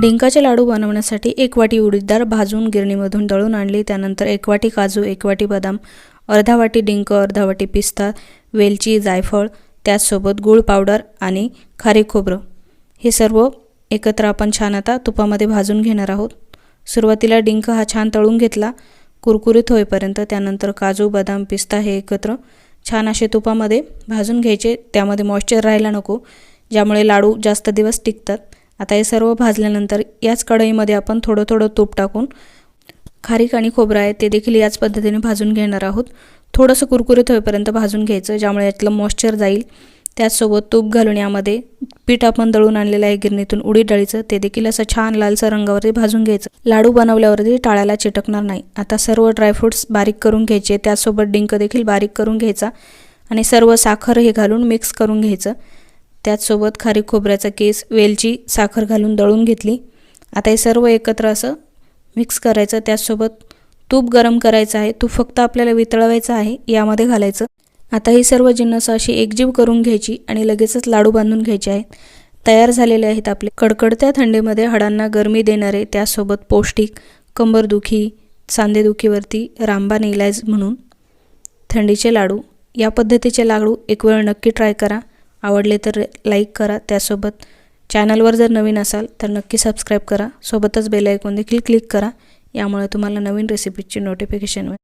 डिंकाचे लाडू बनवण्यासाठी एक वाटी उडीददार भाजून गिरणीमधून दळून आणली. त्यानंतर एक वाटी काजू एक वाटी बदाम अर्धा वाटी डिंक अर्धा वाटी पिस्ता वेलची जायफळ त्याचसोबत गूळ पावडर आणि खारे खोबरं. हे सर्व एकत्र आपण छान आता तुपामध्ये भाजून घेणार आहोत. सुरुवातीला डिंक हा छान तळून घेतला. कुरकुरीत होईपर्यंत त्यानंतर काजू बदाम पिस्ता हे एकत्र छान असे तुपामध्ये भाजून घ्यायचे. त्यामध्ये मॉइश्चर राहायला नको ज्यामुळे लाडू जास्त दिवस टिकतात. आता हे सर्व भाजल्यानंतर याच कढईमध्ये आपण थोडं थोडं तूप टाकून खारीक आणि खोबरं आहे ते देखील याच पद्धतीने भाजून घेणार आहोत. थोडंसं कुरकुरीत होईपर्यंत भाजून घ्यायचं ज्यामुळे यातलं मॉइश्चर जाईल. त्याचसोबत तूप घालून यामध्ये पीठ आपण दळून आणलेलं आहे गिरणीतून उडीद डाळीचं ते देखील असं छान लालसर रंगावरती भाजून घ्यायचं. लाडू बनवल्यावरती टाळ्याला चिटकणार नाही. आता सर्व ड्रायफ्रूट्स बारीक करून घ्यायचे त्याचसोबत डिंक देखील बारीक करून घ्यायचा आणि सर्व साखर हे घालून मिक्स करून घ्यायचं. त्याचसोबत खारीक खोबऱ्याचा केस वेलची साखर घालून दळून घेतली. आता हे सर्व एकत्र असं मिक्स करायचं. त्याचसोबत तूप गरम करायचं आहे. तूप फक्त आपल्याला वितळवायचं आहे यामध्ये घालायचं. आता ही सर्व जिन्नस अशी एकजीव करून घ्यायची आणि लगेचच लाडू बांधून घ्यायचे आहेत. तयार झालेले आहेत आपले. कडकडत्या थंडीमध्ये हाडांना गरमी देणारे त्यासोबत पौष्टिक कंबरदुखी सांधेदुखीवरती रामबाण इलाज म्हणून थंडीचे लाडू. या पद्धतीचे लाडू एक वेळ नक्की ट्राय करा. आवडले तर लाईक करा. त्यासोबत चॅनलवर जर नवीन असाल तर नक्की सबस्क्राईब करा. सोबतच बेल आयकॉन देखील क्लिक करा. यामुळे तुम्हाला नवीन रेसिपीची नोटिफिकेशन मिळेल